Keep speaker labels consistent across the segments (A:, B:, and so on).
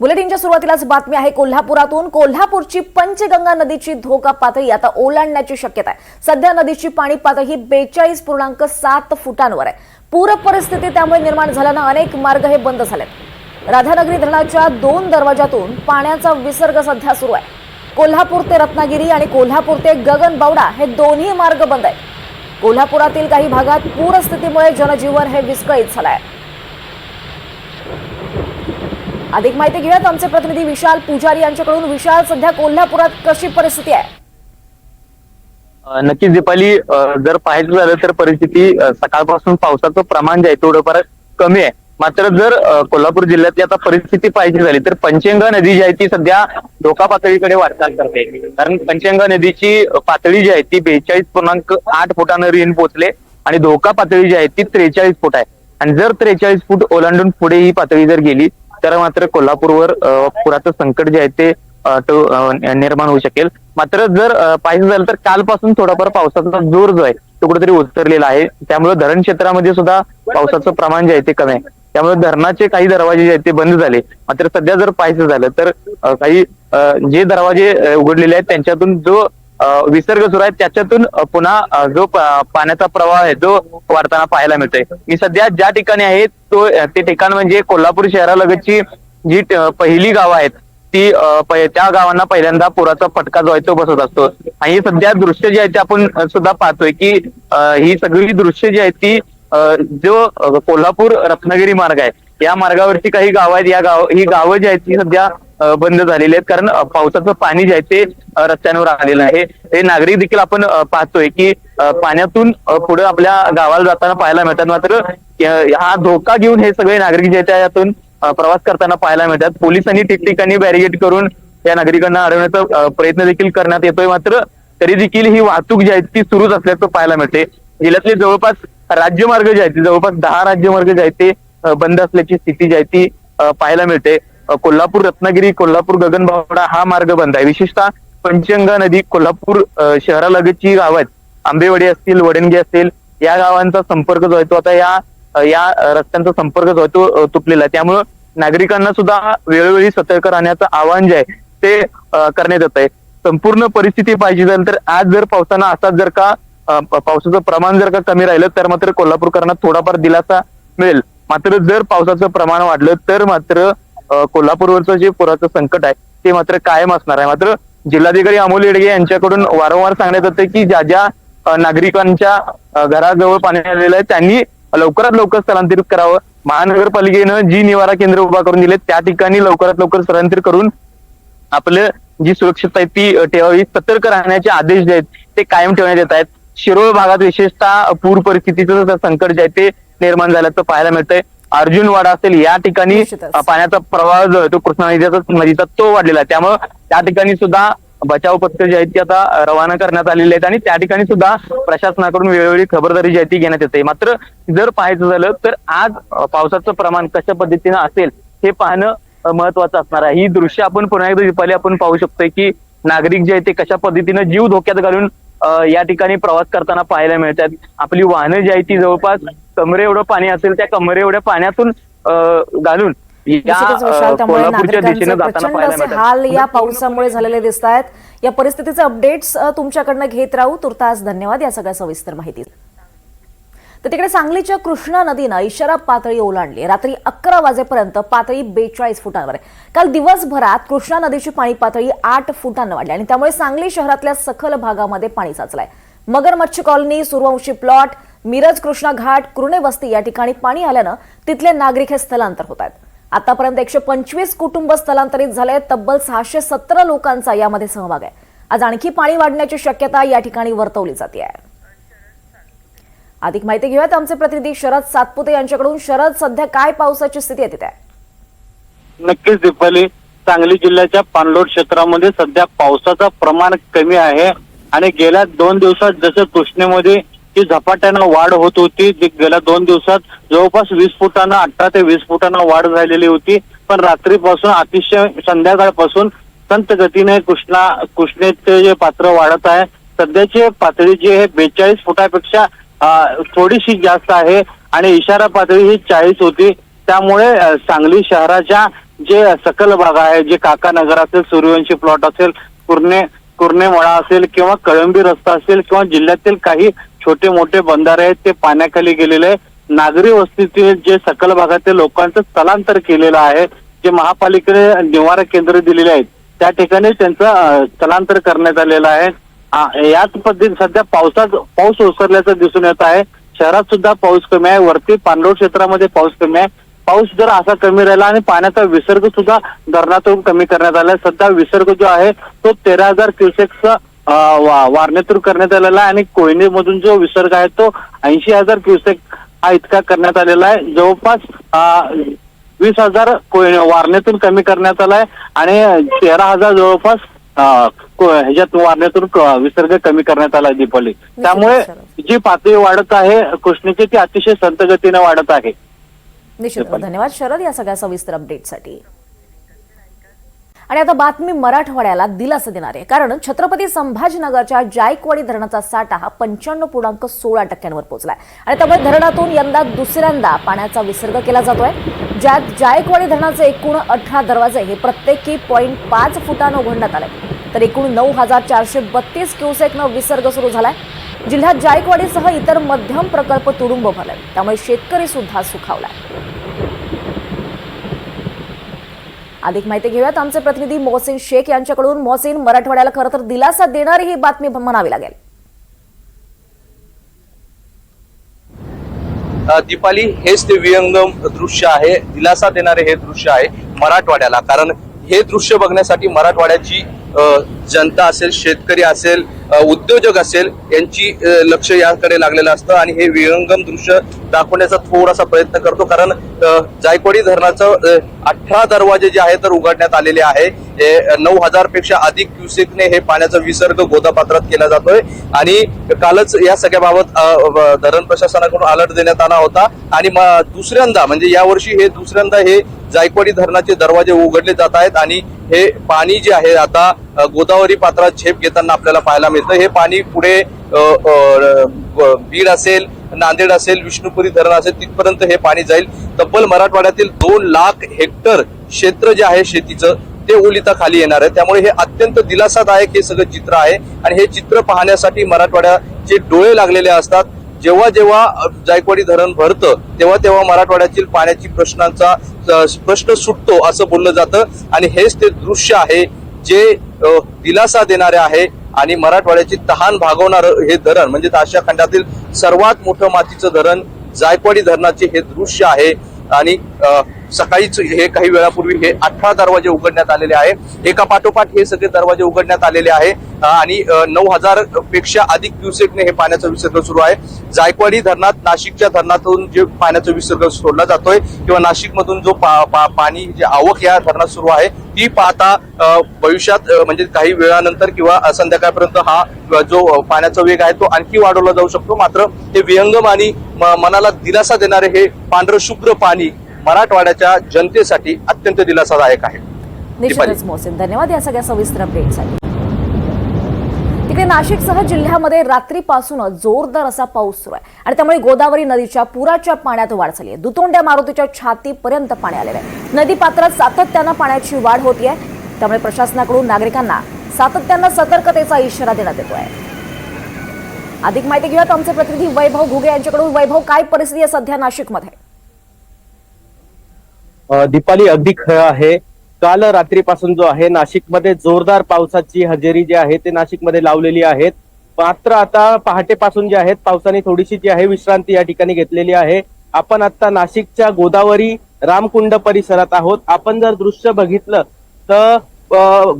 A: बुलेटिनच्या सुरुवातीलाच बातमी आहे कोल्हापुरातून. कोल्हापूरची पंचगंगा नदीची धोका पातळी आता ओलांडण्याची शक्यता आहे. सध्या नदीची पाणी पातळी ही बेचाळीस पूर्णांक सात फुटांवर आहे. पूर परिस्थिती त्यामुळे निर्माण झाल्यानं अनेक मार्ग हे बंद झालेत. राधानगरी धरणाच्या दोन दरवाजातून पाण्याचा विसर्ग सध्या सुरू आहे. कोल्हापूर ते रत्नागिरी आणि कोल्हापूर ते गगनबावडा हे दोन्ही मार्ग बंद आहेत. कोल्हापुरातील काही भागात पूरस्थितीमुळे जनजीवन हे विस्कळीत झालं आहे अधिक माहिती घेऊयात. आमचे प्रतिनिधी विशाल पुजारी यांच्याकडून. विशाल सध्या कोल्हापुरात कशी परिस्थिती आहे?
B: नक्कीच दीपाली जर पाहायचं झालं तर परिस्थिती सकाळपासून पावसाचं प्रमाण जे आहे थोडंफार कमी आहे. मात्र जर कोल्हापूर जिल्ह्यातली आता परिस्थिती पाहायची झाली तर पंचगंगा नदी जी आहे ती सध्या धोका पातळीकडे वाटचाल करते. कारण पंचगंगा नदीची पातळी जी आहे ती बेचाळीस पूर्णांक आठ फुटानं रिन पोहोचले आणि धोका पातळी जी आहे ती त्रेचाळीस फूट आहे. आणि जर त्रेचाळीस फूट ओलांडून पुढे ही पातळी जर गेली तर मात्र कोल्हापूरवर पुराचं संकट जे आहे ते निर्माण होऊ शकेल. मात्र जर पाहिजे पाहायचं झालं तर कालपासून थोडाफार पावसाचा जोर जो आहे तो कुठेतरी उतरलेला आहे. त्यामुळे धरण क्षेत्रामध्ये सुद्धा पावसाचं प्रमाण जे आहे ते कमी आहे. त्यामुळे धरणाचे काही दरवाजे जे आहेत ते बंद झाले. मात्र सध्या जर पाहायचं झालं तर काही जे दरवाजे उघडलेले आहेत त्यांच्यातून जो विसर्ग सुरू आहे. त्याच्यातून पुन्हा जो पाण्याचा प्रवाह आहे तो वाढताना पाहायला मिळतोय. मी सध्या ज्या ठिकाणी आहे तो ते ठिकाण म्हणजे कोल्हापूर शहरालगतची जी पहिली गावं आहेत ती त्या गावांना पहिल्यांदा पुराचा फटका जो आहे तो बसत असतो. आणि ही सध्या दृश्य जे आहे ते आपण सुद्धा पाहतोय की ही सगळी दृश्य जी आहेत ती जो कोल्हापूर रत्नागिरी मार्ग आहे या मार्गावरची काही गावं आहेत या गाव ही गावं जी आहेत ती सध्या बंद झालेले आहेत. कारण पावसाचं पाणी जे आहे ते रस्त्यांवर आलेलं आहे. हे नागरिक देखील आपण पाहतोय की पाण्यातून पुढे आपल्या गावाला जाताना पाहायला मिळतात. मात्र हा धोका घेऊन हे सगळे नागरिक जे आहेत यातून प्रवास करताना पाहायला मिळतात. पोलिसांनी ठिकठिकाणी बॅरिगेट करून या नागरिकांना अडवण्याचा प्रयत्न देखील करण्यात येतोय. मात्र तरी देखील ही वाहतूक जी आहे ती सुरूच असल्याचं पाहायला मिळते जिल्ह्यातले जवळपास राज्यमार्ग जे आहेत जवळपास दहा राज्यमार्ग जे आहेत ते बंद असल्याची स्थिती जी आहे ती पाहायला मिळते. कोल्हापूर रत्नागिरी कोल्हापूर गगनबावडा हा मार्ग बंद आहे. विशेषतः पंचगंगा नदी कोल्हापूर शहरालगतची गाव आहेत. आंबेवाडी असतील वडणगी असतील या गावांचा संपर्क जो आहे तो आता या या रस्त्यांचा संपर्क जो आहे तो तुटलेला आहे. त्यामुळं नागरिकांना सुद्धा वेळोवेळी सतर्क राहण्याचं आवाहन जे आहे ते करण्यात येत आहे. संपूर्ण परिस्थिती पाहिजे झाली तर आज जर पावसानं असाच जर का पावसाचं प्रमाण जर का कमी राहिलं तर मात्र कोल्हापूरकरांना थोडाफार दिलासा मिळेल. मात्र जर पावसाचं प्रमाण वाढलं तर मात्र कोल्हापूरवरचं जे पुराचं संकट आहे ते मात्र कायम असणार आहे. मात्र जिल्हाधिकारी अमोल येडगे यांच्याकडून वारंवार सांगण्यात येते की ज्या ज्या नागरिकांच्या घराजवळ पाणी आलेलं आहे त्यांनी लवकरात लवकर स्थलांतरित करावं. महानगरपालिकेनं जी निवारा केंद्र उभा करून दिले त्या ठिकाणी लवकरात लवकर स्थलांतरित करून आपलं जी सुरक्षितता आहे ती ठेवावी. सतर्क राहण्याचे आदेश जे आहेत ते कायम ठेवण्यात येत आहेत. शिरोळ भागात विशेषतः पूर परिस्थितीचं संकट जे आहे ते निर्माण झाल्याचं पाहायला मिळतंय. अर्जुनवाडा असेल या ठिकाणी
A: निश्चितच.
B: पाण्याचा प्रवाह जो आहे तो कृष्णा नदीचा नदीचा तो वाढलेला आहे. त्यामुळं त्या ठिकाणी सुद्धा बचाव पथकं जी आहेत ती आता रवाना करण्यात आलेली आहेत. आणि त्या ठिकाणी सुद्धा प्रशासनाकडून वेळोवेळी खबरदारी जी आहे ती घेण्यात येते. मात्र जर पाहायचं झालं तर आज अ, पावसाचं प्रमाण कशा पद्धतीनं असेल हे पाहणं अ, महत्वाचं असणार आहे. ही दृश्य आपण पुन्हा एकदा दीपाली आपण पाहू शकतोय की नागरिक जे आहेत ते कशा पद्धतीनं जीव धोक्यात घालून अ, या ठिकाणी प्रवास करताना पाहायला मिळतात. आपली वाहनं जी आहेत ती जवळपास कमरे एवढं पाणी असेल त्या कमरे एवढ्या पाण्यातून घालून
A: हाल या पावसामुळे झालेले दिसत आहेत या परिस्थितीचे अपडेट्स तुमच्याकडनं घेत राहू. तुर्तास धन्यवाद या सगळ्या सविस्तर माहिती तर तिकडे सांगलीच्या कृष्णा नदीनं इशारा पातळी ओलांडली. रात्री अकरा वाजेपर्यंत पातळी बेचाळीस फुटांवर आहे. काल दिवसभरात कृष्णा नदीची पाणी पातळी आठ फुटांना वाढली आणि त्यामुळे सांगली शहरातल्या सखल भागामध्ये पाणी साचलंय. मगर मच्छी कॉलनी सूर्यवंशी प्लॉट मिरज कृष्णा घाट कुर्णे वस्ती या ठिकाणी पाणी आल्यानं तिथले नागरिक हे स्थलांतर होत आहेत. आतापर्यंत एकशे पंचवीस कुटुंब स्थलांतरित झाले तब्बल सहाशे सतरा लोकांचा यामध्ये सहभाग आहे. आज आणखी पाणी वाढण्याची शक्यता या ठिकाणी वर्तवली जाते आहे. अधिक माहिती घेऊयात आमचे प्रतिनिधी शरद सातपुते यांच्याकडून. शरद सध्या काय पावसाची स्थिती आहे तिथे?
C: नक्कीच दीपाली सांगली जिल्ह्याच्या पाणलोट क्षेत्रामध्ये सध्या पावसाचं प्रमाण कमी आहे आणि गेल्या दोन दिवसात जसं कृष्णेमध्ये जी झपाट्यानं वाढ होत होती. जी गेल्या दोन दिवसात जवळपास वीस फुटानं अठरा ते वीस फुटानं वाढ झालेली होती. पण रात्रीपासून अतिशय संध्याकाळपासून संत गतीने कृष्णा कृष्णेचे जे पात्र वाढत आहे सध्याची पातळी जी आहे बेचाळीस फुटापेक्षा थोडीशी जास्त आहे. आणि इशारा पातळी ही चाळीस होती. त्यामुळे सांगली शहराच्या जे सकल भाग आहे जे काका नगर असेल सूर्यवंशी प्लॉट असेल कुर्णे कुर्णे मळा असेल किंवा कळंबी रस्ता असेल किंवा जिल्ह्यातील काही छोटे मोठे बंधारे आहेत ते पाण्याखाली गेलेले आहे नागरी वस्तीतील जे सकल भागातील लोकांचं स्थलांतर केलेलं आहे जे महापालिकेने निवारा केंद्र दिलेले आहेत त्या ठिकाणी त्यांचं स्थलांतर करण्यात आलेलं आहे. याच पद्धतीने सध्या पावसात पाऊस ओसरल्याचं दिसून येत आहे. शहरात सुद्धा पाऊस कमी आहे. वरती पाणलोट क्षेत्रामध्ये पाऊस कमी आहे. पाऊस जर असा कमी राहिला आणि पाण्याचा विसर्ग सुद्धा धरणातून कमी करण्यात आला आहे सध्या विसर्ग जो आहे तो तेरा हजार क्युसेक्सचा वारणेतून करण्यात आलेला आहे आणि कोयनेमधून जो विसर्ग आहे तो ऐंशी हजार क्युसेक हा इतका करण्यात आलेला आहे. जवळपास वीस हजार वारणेतून कमी करण्यात आलाय आणि तेरा हजार जवळपास ह्याच्यात वारणेतून क- विसर्ग कमी करण्यात आलाय दीपावली त्यामुळे जी पातळी वाढत आहे कृष्णेची ती अतिशय संत गतीने वाढत आहे.
A: निश्चित. धन्यवाद शरद या सगळ्या सविस्तर अपडेटसाठी आणि आता बातमी मराठवाड्याला दिलासा देणार आहे. कारण छत्रपती संभाजीनगरच्या जायकवाडी धरणाचा साठा हा पंच्याण्णव पूर्णांक सोळा टक्क्यांवर पोहोचलाय. आणि त्यामुळे धरणातून यंदा दुसऱ्यांदा पाण्याचा विसर्ग केला जातोय. ज्यात जायकवाडी धरणाचे एकूण अठरा दरवाजे हे प्रत्येकी पॉईंट पाच फुटानं उघडण्यात आले. तर एकूण नऊ हजार चारशे बत्तीस क्युसेकनं विसर्ग सुरू झालाय. जिल्ह्यात जायकवाडीसह इतर मध्यम प्रकल्प तुडुंब भरले त्यामुळे शेतकरी सुद्धा सुखावलाय. अधिक माहिती घेऊयात. आमचे प्रतिनिधी मोहसिन शेख यांच्याकडून. मोहसिन मराठवाड्याला खरं तर दिलासा देणारी ही बातमी म्हणावी लागेल.
D: दीपाली हेच ते विहंगम दृश्य आहे. दिलासा देणारे हे दृश्य आहे मराठवाड्याला. कारण हे दृश्य बघण्यासाठी मराठवाड्याची जनता असेल शेतकरी असेल उद्योजक असेल यांची लक्ष याकडे लागलेलं असतं आणि हे विहंगम दृश्य दाखवण्याचा थोडासा प्रयत्न करतो. कारण जायकवाडी धरणाचं अठरा दरवाजे जे आहे तर उघडण्यात आलेले आहे. नऊ हजारपेक्षा अधिक क्युसेकने हे पाण्याचा विसर्ग गोदापात्रात केला जातोय. आणि कालच या सगळ्याबाबत धरण प्रशासनाकडून अलर्ट देण्यात आला होता. आणि दुसऱ्यांदा म्हणजे यावर्षी हे दुसऱ्यांदा हे जायकवाडी धरणाचे दरवाजे उघडले जात आहेत आणि हे पाणी जे आहे आता गोदावरी पात्रात झेप घेताना आपल्याला पाहायला मिळतं. हे पाणी पुढे बीड असेल नांदेड असेल विष्णुपुरी धरण असेल तिथपर्यंत हे पाणी जाईल. तब्बल मराठवाड्यातील दोन लाख हेक्टर क्षेत्र जे आहे शेतीचं ते ओलिता खाली येणार आहे. त्यामुळे हे अत्यंत दिलासादायक हे सगळं चित्र आहे. आणि हे चित्र पाहण्यासाठी मराठवाड्याचे डोळे लागलेले असतात. जेव्हा जेव्हा जायकवाडी धरण भरतं तेव्हा तेव्हा मराठवाड्यातील पाण्याची प्रश्नांचा प्रश्न सुटतो असं बोललं जातं. आणि हेच ते दृश्य आहे जे दिलासा देणारे आहे आणि मराठवाड्याची तहान भागवणार हे धरण म्हणजे आशिया खंडातील सर्वात मोठं मातीचं धरण जायकवाडी धरणाचे हे दृश्य आहे. आणि सकाळीच हे काही वेळापूर्वी हे अठरा दरवाजे उघडण्यात आलेले आहे. एका पाठोपाठ हे सगळे दरवाजे उघडण्यात आलेले आहे. आणि नऊ हजारपेक्षा अधिक क्युसेकने हे पाण्याचा विसर्ग सुरू आहे. जायकवाडी धरणात नाशिकच्या धरणातून जे पाण्याचा विसर्ग सोडला जातोय किंवा नाशिकमधून जो पा, पा, पाणी जे आवक या धरणात सुरू आहे ती पाहता भविष्यात म्हणजे काही वेळानंतर किंवा संध्याकाळपर्यंत हा जो पाण्याचा वेग आहे तो आणखी वाढवला जाऊ शकतो. मात्र हे विहंगम आणि म- मनाला दिलासा देणारे हे पांढरं शुभ्र पाणी मराठवाड्याच्या जनतेसाठी अत्यंत दिलासादायक आहे.
A: निश्चितच मोहसिन. धन्यवाद या सगळ्या सविस्तर अपडेटसाठी तिकडे नाशिकसह जिल्ह्यामध्ये रात्रीपासूनच जोरदार असा पाऊस सुरू आहे. आणि त्यामुळे गोदावरी नदीच्या पुराच्या पाण्यात वाढ झाली आहे. दुतोंड्या मारुतीच्या छातीपर्यंत पाणी आलेलं आहे. नदी पात्रात सातत्यानं पाण्याची वाढ होतीये त्यामुळे प्रशासनाकडून नागरिकांना सातत्यानं सतर्कतेचा इशारा देण्यात येतोय. अधिक माहिती घेऊयात आमचे प्रतिनिधी वैभव घुगे यांच्याकडून. वैभव काय परिस्थिती आहे सध्या नाशिकमध्ये?
E: दीपाली अगदी खरं आहे. काल रात्रीपासून जो आहे नाशिकमध्ये जोरदार पावसाची हजेरी जी आहे ते नाशिकमध्ये लावलेली आहेत. मात्र आता पहाटेपासून जे आहेत पावसाने थोडीशी जी आहे विश्रांती या ठिकाणी घेतलेली आहे. आपण आता नाशिकच्या गोदावरी रामकुंड परिसरात आहोत. आपण जर दृश्य बघितलं तर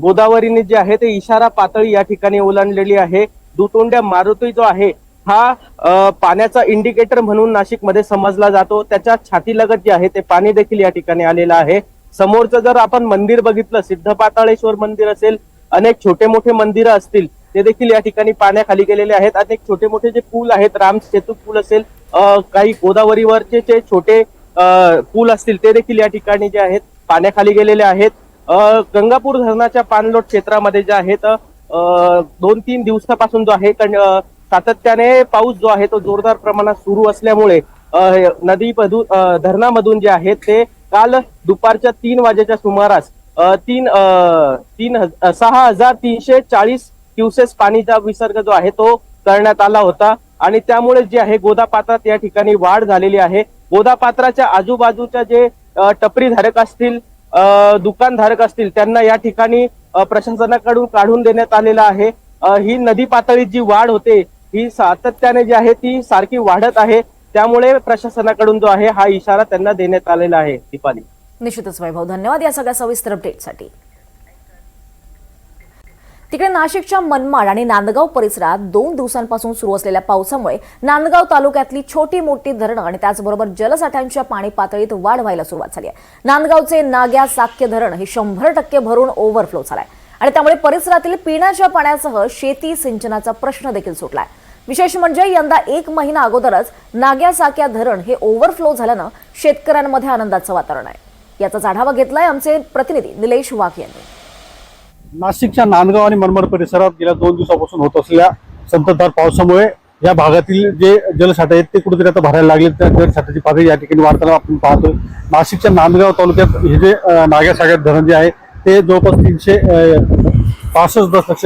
E: गोदावरीने जे आहे ते इशारा पातळी या ठिकाणी ओलांडलेली आहे. दुतोंड्या मारुती जो आहे हा पाण्याचा इंडिकेटर म्हणून नाशिकमध्ये समजला जातो. त्याच्या छातीलगत जे आहे ते पाणी देखील या ठिकाणी आलेलं आहे. समोरचं जर आपण मंदिर बघितलं सिद्ध पाताळेश्वर मंदिर असेल अनेक छोटे मोठे मंदिरं असतील ते देखील या ठिकाणी पाण्याखाली गेलेले आहेत. अनेक छोटे मोठे जे पूल आहेत राम सेतू पूल असेल काही गोदावरीवरचे जे छोटे पूल असतील ते देखील या ठिकाणी जे आहेत पाण्याखाली गेलेले आहेत. गंगापूर धरणाच्या पाणलोट क्षेत्रामध्ये जे आहेत दोन तीन दिवसापासून जो आहे सातत्याने पाऊस जो आहे तो जोरदार प्रमाणात सुरू असल्यामुळे नदी धरणामधून जे आहे ते काल दुपारच्या तीन वाजेच्या सुमारास तीन तीन सहा हजार तीनशे चाळीस क्युसेस पाणीचा विसर्ग जो आहे तो करण्यात आला होता. आणि त्यामुळे जे आहे गोदापात्रात या ठिकाणी वाढ झालेली आहे. गोदापात्राच्या आजूबाजूच्या जे टपरीधारक असतील दुकानधारक असतील त्यांना या ठिकाणी प्रशासनाकडून काढून देण्यात आलेलं आहे. ही नदी पातळीत जी वाढ होते ही सातत्याने जी आहे ती सारखी वाढत आहे. त्यामुळे प्रशासनाकडून जो आहे हा इशारा त्यांना देण्यात आलेला आहे दीपाली.
A: निश्चितच वैभव. धन्यवाद या सगळ्या सविस्तर अपडेटसाठी तिकडे नाशिकच्या मनमाड आणि नांदगाव परिसरात दोन दिवसांपासून सुरू असलेल्या पावसामुळे नांदगाव तालुक्यातली छोटी मोठी धरणं आणि त्याचबरोबर जलसाठ्यांच्या पाणी पातळीत वाढ व्हायला सुरुवात झाली आहे. नांदगावचे नाग्या साक्य धरण हे शंभर टक्के भरून ओव्हरफ्लो झालाय. आणि त्यामुळे परिसरातील पिण्याच्या पाण्यासह शेती सिंचनाचा प्रश्न देखील सुटलाय. विशेष म्हणजे यंदा एक महिना अगोदरच नाग्या साक्या धरण हे ओव्हरफ्लो झाल्यानं शेतकऱ्यांमध्ये आनंदाचं वातावरण आहे. याचाच आढावा घेतलाय आमचे प्रतिनिधी निलेश वाघ यांनी.
F: नाशिकच्या नांदगाव आणि मनमाड परिसरात गेल्या दोन दिवसापासून होत असलेल्या संततधार पावसामुळे या भागातील जे जलसाठे आहेत ते कुठेतरी आता भरायला लागले. त्या जलसाठ्याची पातळी या ठिकाणी वाढताना आपण पाहतोय. नाशिकच्या नांदगाव तालुक्यात हे जे अं, नाग्या धरण जे आहे ते जवळपास तीनशे पासष्ट दशलक्ष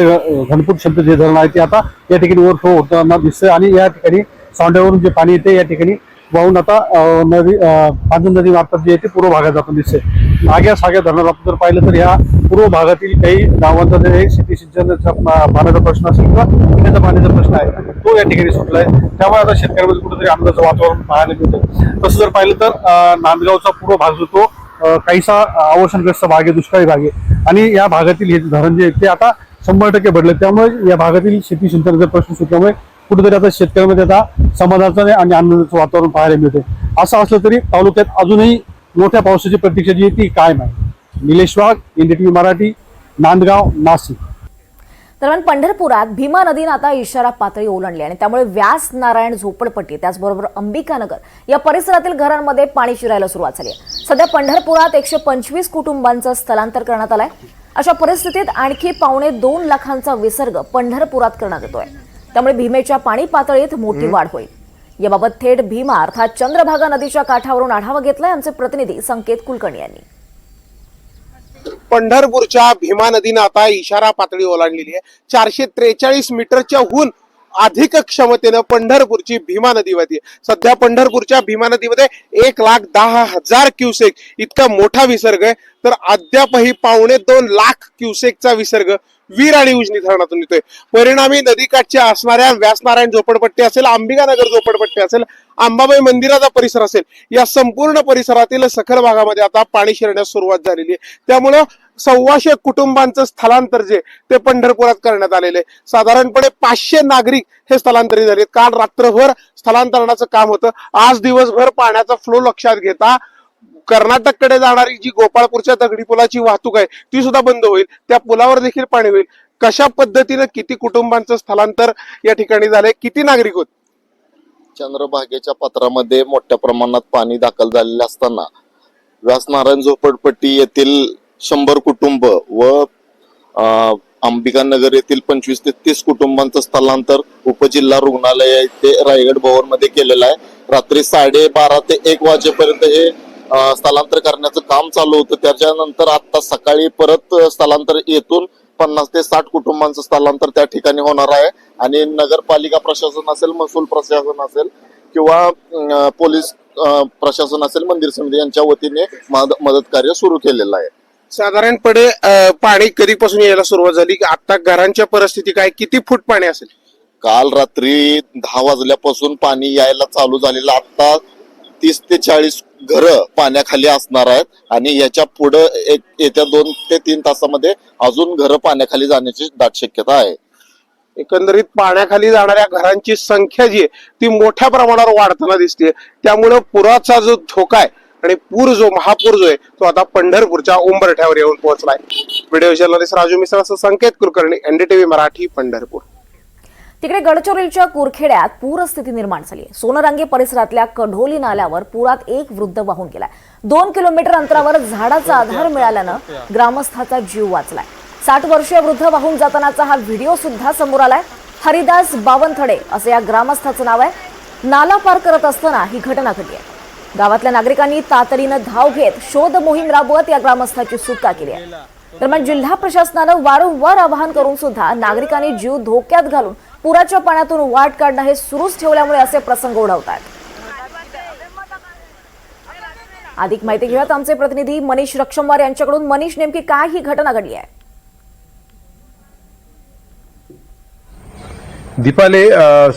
F: घनफूट क्षमतेचे जे धरण आहे ते आता या ठिकाणी ओव्हरफ्लो होताना दिसतंय. आणि या ठिकाणी सांड्यावरून जे पाणी येते या ठिकाणी वाहून आता नदी अं, पांजन नदी मार्फत जे आहे ते पूर्व भागात जाताना दिसते नाग्या साग्या धरणात आपण जर पाहिलं तर या पूर्व भागातील काही गावांचा जे आहे शेती सिंचनाचा पाण्याचा प्रश्न असेल किंवा पिण्याचा पाण्याचा प्रश्न आहे तो या ठिकाणी सुटला आहे त्यामुळे आता शेतकऱ्यांमध्ये कुठेतरी आनंदाचं वातावरण पाहायला मिळतं तसं जर पाहिलं तर नांदगावचा पूर्व भाग जो तो काहीसा अवसरग्रस्त भाग आहे दुष्काळी भाग आहे. आणि या भागातील हे धरण जे ते आता शंभर टक्के भरले त्यामुळे या भागातील शेती सिंचनाचा प्रश्न सुटल्यामुळे कुठेतरी आता शेतकऱ्यांमध्ये आता समाधानाचं आणि आनंदाचं वातावरण पाहायला मिळते. असं असलं तरी तालुक्यात अजूनही मोठ्या पावसाची प्रतीक्षा जी आहे ती कायम आहे. निलेश वाघ मराठी नांदगाव नाशिक.
A: दरम्यान पंढरपुरात भीमा नदीनं आता इशारा पातळी ओलांडली आणि त्यामुळे व्यास नारायण झोपडपट्टी त्याचबरोबर अंबिकानगर या परिसरातील घरांमध्ये पाणी शिरायला सुरुवात झाली आहे. सध्या पंढरपुरात एकशे पंचवीस कुटुंबांचं स्थलांतर करण्यात आलंय. अशा परिस्थितीत आणखी पावणे दोन लाखांचा विसर्ग पंढरपुरात करण्यात येतोय. त्यामुळे भीमेच्या पाणी पातळीत मोठी वाढ होईल. याबाबत थेट भीमा अर्थात चंद्रभागा नदीच्या काठावरून आढावा घेतलाय आमचे प्रतिनिधी संकेत कुलकर्णी यांनी.
G: पंढरपूरच्या भीमा नदीनं आता इशारा पातळी ओलांडलेली आहे. चारशे त्रेचाळीस मीटरच्या हून अधिक क्षमतेनं पंढरपूरची भीमा नदी वाहते. सध्या पंढरपूरच्या भीमा नदीमध्ये एक लाख दहा हजार क्युसेक इतका मोठा विसर्ग आहे. तर अद्यापही पावणे दोन लाख क्युसेकचा विसर्ग वीर आणि उजनी धरणातून येतोय. परिणामी नदीकाठच्या असणाऱ्या व्यासनारायण झोपडपट्टी असेल अंबिकानगर झोपडपट्टी असेल अंबाबाई मंदिराचा परिसर असेल या संपूर्ण परिसरातील सखल भागामध्ये आता पाणी शिरण्यास सुरुवात झालेली आहे. त्यामुळं सव्वाशे कुटुंबांचं स्थलांतर जे ते पंढरपुरात करण्यात आलेले. साधारणपणे पाचशे नागरिक हे स्थलांतरित झाले काल रात्रभर स्थलांतरणाचं काम होतं. आज दिवसभर पाण्याचा फ्लो लक्षात घेता कर्नाटककडे जाणारी जी गोपाळपूरच्या दगडी पुलाची वाहतूक आहे ती सुद्धा बंद होईल. त्या पुलावर देखील पाणी होईल. कशा पद्धतीनं किती कुटुंबांचं स्थलांतर या ठिकाणी झालंय किती नागरिक होत?
H: चंद्रभागेच्या पत्रामध्ये मोठ्या प्रमाणात पाणी दाखल झालेले असताना व्यासनारायण झोपडपट्टी येथील शंभर कुटुंब व अंबिकानगर येथील पंचवीस ते तीस कुटुंबांचं स्थलांतर उपजिल्हा रुग्णालय येथे रायगड भवनमध्ये केलेलं आहे. रात्री साडेबारा ते एक वाजेपर्यंत हे स्थलांतर करण्याचं काम चालू होतं. त्याच्यानंतर आता सकाळी परत स्थलांतर येथून पन्नास ते साठ कुटुंबांचं स्थलांतर त्या ठिकाणी होणार आहे. आणि नगरपालिका प्रशासन असेल महसूल प्रशासन असेल किंवा पोलीस प्रशासन असेल मंदिर समिती यांच्या वतीने मदत कार्य सुरू केलेलं आहे.
G: साधारणपणे अं, पाणी कधीपासून यायला सुरुवात झाली? की आता घरांच्या परिस्थिती काय? किती फूट पाणी असेल?
H: काल रात्री दहा वाजल्यापासून पाणी यायला चालू झालेलं. आता तीस ते चाळीस घरं पाण्याखाली असणार आहेत आणि याच्यापुढे एक येत्या दोन ते तीन तासामध्ये अजून घरं पाण्याखाली जाण्याची दाट शक्यता आहे.
G: एकंदरीत पाण्याखाली जाणाऱ्या घरांची संख्या जी आहे ती मोठ्या प्रमाणावर वाढताना दिसते त्यामुळं पुराचा जो धोका आहे आणि पूर जो महापूर जो आहे तो आता पंढरपूरच्या उंबरठ्यावर येऊन पोहोचलाय. Video journalist Raju Mishra Sanket Kulkarni NDTV Marathi Pandharpur.
A: तिकडे गडचिरोलीच्या कुरखेड्यात पूरस्थिती निर्माण झाली आहे. सोनरांगे परिसरातल्या कढोली नाल्यावर पुरात एक वृद्ध वाहून गेलाय. दोन किलोमीटर अंतरावर झाडाचा आधार मिळाल्यानं ग्रामस्थाचा जीव वाचलाय. साठ वर्षीय वृद्ध वाहून जातानाचा हा व्हिडिओ सुद्धा समोर आलाय. हरिदास बावनथडे असं या ग्रामस्थाचं नाव आहे. नाला पार करत असताना ही घटना घडली आहे. गावातल्या नागरिकांनी तातडीनं धाव घेत शोध मोहीम राबवत या ग्रामस्थाची सुटका केली आहे. दरम्यान जिल्हा प्रशासनानं वारंवार आवाहन करून सुद्धा नागरिकांनी जीव धोक्यात घालून पुराच्या पाण्यातून वाट काढणं हे सुरूच ठेवल्यामुळे असे प्रसंग ओढवतात. अधिक माहिती घेऊयात आमचे प्रतिनिधी मनीष रक्षमवार यांच्याकडून. मनीष नेमकी काय ही घटना घडली आहे?
I: दीपाली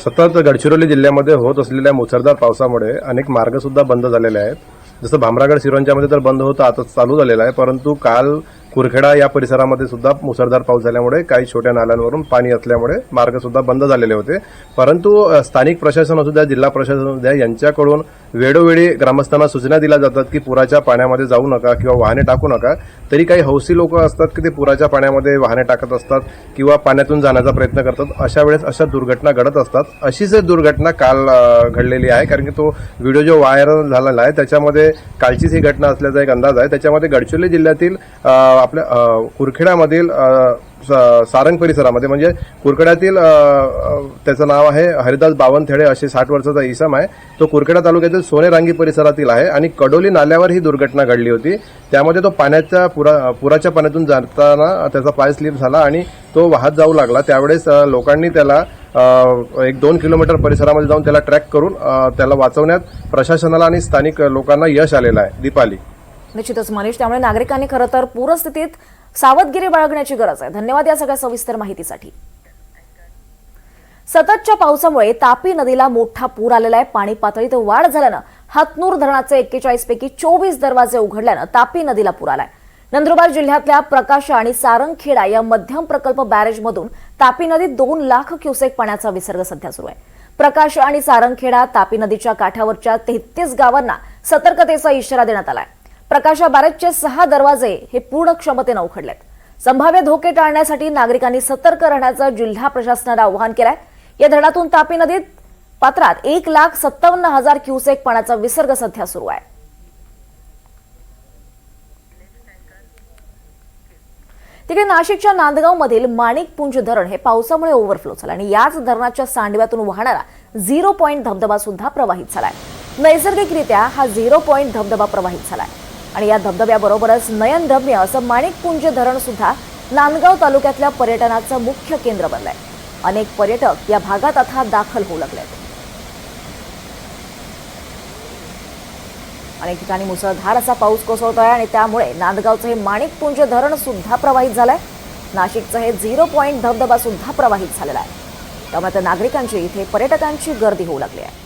I: सतत गडचिरोली जिल्ह्यामध्ये होत असलेल्या मुसळधार पावसामुळे अनेक मार्ग सुद्धा बंद झालेले आहेत. जसं भामरागड सिरोंच्यामध्ये तर बंद होतं आता चालू झालेलं आहे. परंतु काल कुरखेडा या परिसरामध्ये सुद्धा मुसळधार पाऊस झाल्यामुळे काही छोट्या नाल्यांवरून पाणी असल्यामुळे मार्ग सुद्धा बंद झालेले होते. परंतु स्थानिक प्रशासन असू द्या जिल्हा प्रशासन असू द्या यांच्याकडून वेळोवेळी ग्रामस्थांना सूचना दिल्या जातात की पुराच्या पाण्यामध्ये जाऊ नका किंवा वाहने टाकू नका. तरी काही हौसी लोक असतात की ते पुराच्या पाण्यामध्ये वाहने टाकत असतात किंवा पाण्यातून जाण्याचा प्रयत्न करतात. अशा वेळेस अशा दुर्घटना घडत असतात. अशीच एक दुर्घटना काल घडलेली आहे कारण की तो व्हिडिओ जो व्हायरल झालेला आहे त्याच्यामध्ये कालचीच ही घटना असल्याचा एक अंदाज आहे. त्याच्यामध्ये गडचिरोली जिल्ह्यातील आपल्या कुरखेड्यामधील स- सारंग परिसरामध्ये म्हणजे कुरखेड्यातील त्याचं नाव आहे हरिदास बावनथेडे असे साठ वर्षाचा इसम आहे. तो कुरखेडा तालुक्यातील सोनेरांगी परिसरातील आहे आणि कडोली नाल्यावर ही दुर्घटना घडली होती. त्यामध्ये तो पाण्याच्या पुरा पुराच्या पाण्यातून जाताना त्याचा पाय स्लिप झाला आणि तो वाहत जाऊ लागला. त्यावेळेस लोकांनी त्याला एक दोन किलोमीटर परिसरामध्ये जाऊन त्याला ट्रॅक करून त्याला वाचवण्यात प्रशासनाला आणि स्थानिक लोकांना यश आलेलं आहे. दीपाली.
A: निश्चितच मनीष. त्यामुळे नागरिकांनी खरं तर पूरस्थितीत सावधगिरी बाळगण्याची गरज आहे. धन्यवाद या सगळ्या सविस्तर माहितीसाठी. सततच्या पावसामुळे तापी नदीला मोठा पूर आलेला आहे. पाणी पातळीत वाढ झाल्यानं हातनूर धरणाचे एक्केचाळीस पैकी चोवीस दरवाजे उघडल्यानं तापी नदीला पूर आलाय. नंदुरबार जिल्ह्यातल्या प्रकाश आणि सारंगखेडा या मध्यम प्रकल्प बॅरेजमधून तापी नदीत दोन लाख क्युसेक पाण्याचा विसर्ग सध्या सुरू आहे. प्रकाश आणि सारंगखेडा तापी नदीच्या काठावरच्या तेहतीस गावांना सतर्कतेचा इशारा देण्यात आलाय. प्रकाशा बॅरेजचे सहा दरवाजे हे पूर्ण क्षमतेनं उघडलेत संभाव्य धोके टाळण्यासाठी नागरिकांनी सतर्क राहण्याचं जिल्हा प्रशासनानं आवाहन केलंय. या धरणातून तापी नदीत पात्रात एक लाख सत्तावन्न हजार क्युसेक पाण्याचा विसर्ग सध्या सुरू आहे. तिकडे नाशिकच्या नांदगाव मधील माणिकपुंज धरण हे पावसामुळे ओव्हरफ्लो झालं आणि याच धरणाच्या सांडव्यातून वाहणारा झिरो पॉईंट धबधबा सुद्धा प्रवाहित झालाय. नैसर्गिकरित्या हा झिरो पॉईंट धबधबा प्रवाहित झालाय. आणि या धबधब्याबरोबरच नयनरम्य असं माणिकपुंज धरण सुद्धा नांदगाव तालुक्यातल्या पर्यटनाचं मुख्य केंद्र बनलंय. अनेक पर्यटक या भागात आता दाखल होऊ लागलेत. अनेक ठिकाणी मुसळधार असा पाऊस कोसळतो आहे आणि त्यामुळे नांदगावचं हे माणिकपुंज धरण सुद्धा प्रवाहित झालंय. नाशिकचं हे झिरो पॉईंट धबधबा सुद्धा प्रवाहित झालेला आहे. त्यामुळे आता नागरिकांची इथे पर्यटकांची गर्दी होऊ लागली आहे.